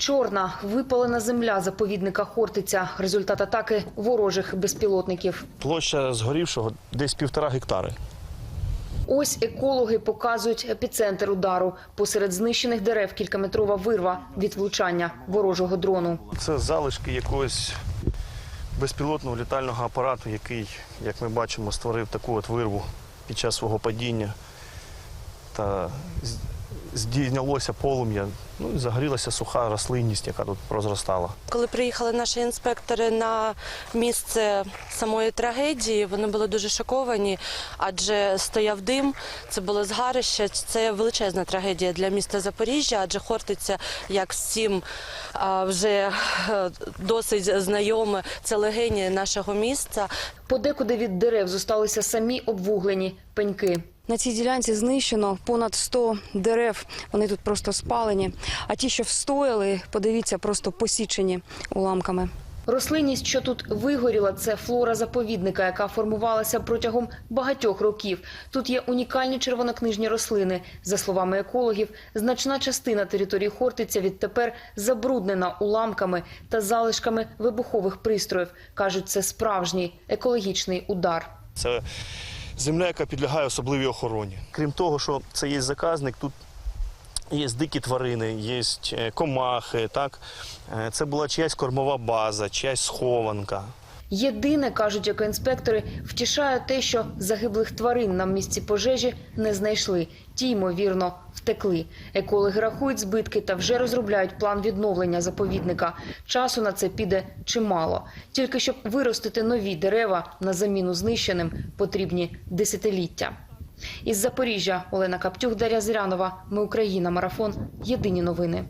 Чорна випалена земля заповідника Хортиця. Результат атаки ворожих безпілотників. Площа згорівшого десь півтора гектари. Ось екологи показують епіцентр удару. Посеред знищених дерев кількаметрова вирва від влучання ворожого дрону. Це залишки якогось безпілотного літального апарату, який, як ми бачимо, створив таку от вирву під час свого падіння. Та здійнялося полум'я, ну і загорілася суха рослинність, яка тут прозростала. Коли приїхали наші інспектори на місце самої трагедії, вони були дуже шоковані, адже стояв дим, це було згарище. Це величезна трагедія для міста Запоріжжя, адже Хортиця, як всім вже е, досить знайоме, це легені нашого міста. Подекуди від дерев зосталися самі обвуглені пеньки. На цій ділянці знищено понад 100 дерев. Вони тут просто спалені. А ті, що встояли, подивіться, просто посічені уламками. Рослинність, що тут вигоріла, це флора заповідника, яка формувалася протягом багатьох років. Тут є унікальні червонокнижні рослини. За словами екологів, значна частина території Хортиця відтепер забруднена уламками та залишками вибухових пристроїв. кажуть, це справжній екологічний удар. Це земля, яка підлягає особливій охороні. Крім того, що це є заказник, тут є дикі тварини, є е, комахи. Так? Е, Це була чиясь кормова база, чиясь схованка. Єдине, кажуть екоінспектори, втішає те, що загиблих тварин на місці пожежі не знайшли. Ті, ймовірно, втекли. Екологи рахують збитки та вже розробляють план відновлення заповідника. Часу на це піде чимало. Тільки щоб виростити нові дерева на заміну знищеним, потрібні десятиліття. Із Запоріжжя Олена Каптюх, Дар'я Зирянова. Ми Україна. Марафон. Єдині новини.